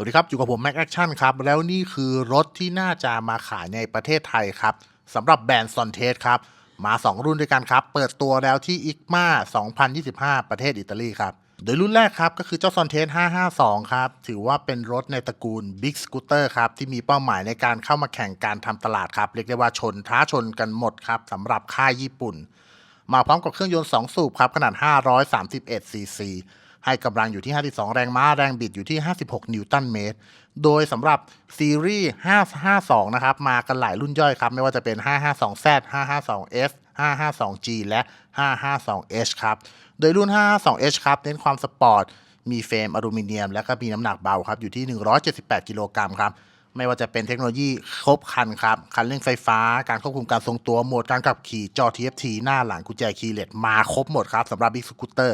วัสดีครับ อยู่กับผม Mac Action ครับ แล้วนี่คือรถที่น่าจะมาขายในประเทศไทยครับสำหรับแบรนด์ซอนเทสครับ มา 2 รุ่นด้วยกันครับ เปิดตัวแล้วที่ ICMA 2025 ประเทศอิตาลีครับ โดยรุ่นแรกครับ ก็คือเจ้าซอนเทส552 ครับ ถือว่าเป็นรถในตระกูล Big Scooter ครับ ที่มีเป้าหมายในการเข้ามาแข่งการทำตลาดครับ เรียกได้ว่าชนท้าชนกันหมดครับสำหรับค่ายญี่ปุ่น มาพร้อมกับเครื่องยนต์ 2 สูบครับขนาด 531 ซีซี ให้กำลังอยู่ที่ 52 แรงม้า แรงบิดอยู่ที่ 56 นิวตันเมตร โดยสำหรับซีรีส์ 552 นะครับ มากันหลายรุ่นย่อยครับ ไม่ว่าจะเป็น 552Z 552F 552G และ 552H ครับ โดยรุ่น 552H ครับ เน้นความสปอร์ต มีเฟรมอลูมิเนียม และก็มีน้ำหนักเบาครับ อยู่ที่ 178 กิโลกรัมครับ ไม่ว่าจะเป็นเทคโนโลยีครบครันครับ คันเร่งไฟฟ้า การควบคุมการทรงตัว โหมดการขับขี่จอ TFT หน้าหลังกุญแจคีย์เลสมาครบหมดครับสำหรับ Big Scooter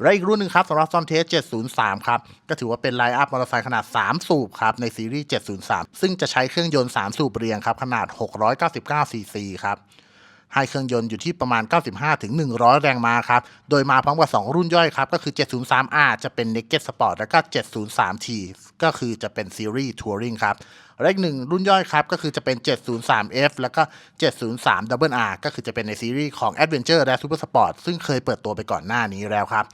และอีกรุ่นหนึ่งครับสำหรับซอนเทส 703 ครับ ก็ถือว่าเป็นไลน์อัพมอเตอร์ไซค์ขนาด 3 สูบครับ ในซีรีส์ 703 ซึ่งจะใช้เครื่องยนต์ 3 สูบเรียงครับ ขนาด 699 ซีซีครับ ให้เครื่องยนต์อยู่ที่ประมาณ 95ถึง100 แรงม้าครับ โดยมาพร้อมกับ 2 รุ่นย่อยครับ ก็คือ 703R จะเป็น Naked Sport แล้วก็ 703T ก็คือจะเป็น Series Touring ครับเลขหนึ่งรุ่นย่อยครับ ก็คือจะเป็น 703F แล้วก็ 703 Double R ก็คือจะเป็นในซีรีส์ของ Adventure และ Super Sport ซึ่งเคยเปิดตัวไปก่อนหน้านี้แล้วครับ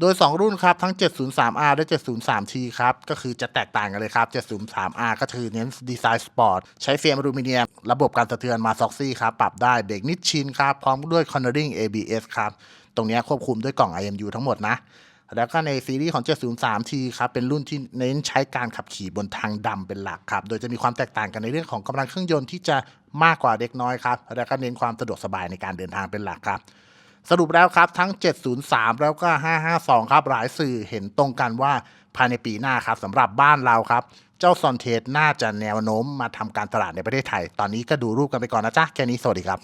โดย 2 รุ่นครับ ทั้ง 703R และ 703T ครับ ก็คือจะแตกต่างกันเลยครับ 703R ก็คือเน้นดีไซน์สปอร์ต ใช้เฟรมอลูมิเนียม ระบบการสะเทือนมาซ็อกซี่ครับ ปรับได้เบรกนิดชินครับ พร้อมด้วย Cornering ABS ครับ ตรงนี้ควบคุมด้วยกล่อง IMU ทั้งหมดนะ แล้วก็ในซีรีส์ของ 703T ครับ เป็นรุ่นที่เน้นใช้การขับขี่บนทางดำเป็นหลักครับ โดยจะมีความแตกต่างกันในเรื่องของกำลังเครื่องยนต์ที่จะมากกว่าเล็กน้อยครับ แล้วก็เน้นความสะดวกสบายในการเดินทางเป็นหลักครับ สรุปแล้วครับทั้ง 703 แล้วก็ 552 ครับ หลายสื่อเห็นตรงกันว่าภายในปีหน้าครับสำหรับบ้านเราครับ เจ้าซอนเทสน่าจะแนวโน้มมาทำการตลาดในประเทศไทย ตอนนี้ก็ดูรูปกันไปก่อนนะจ๊ะ แค่นี้สวัสดีครับ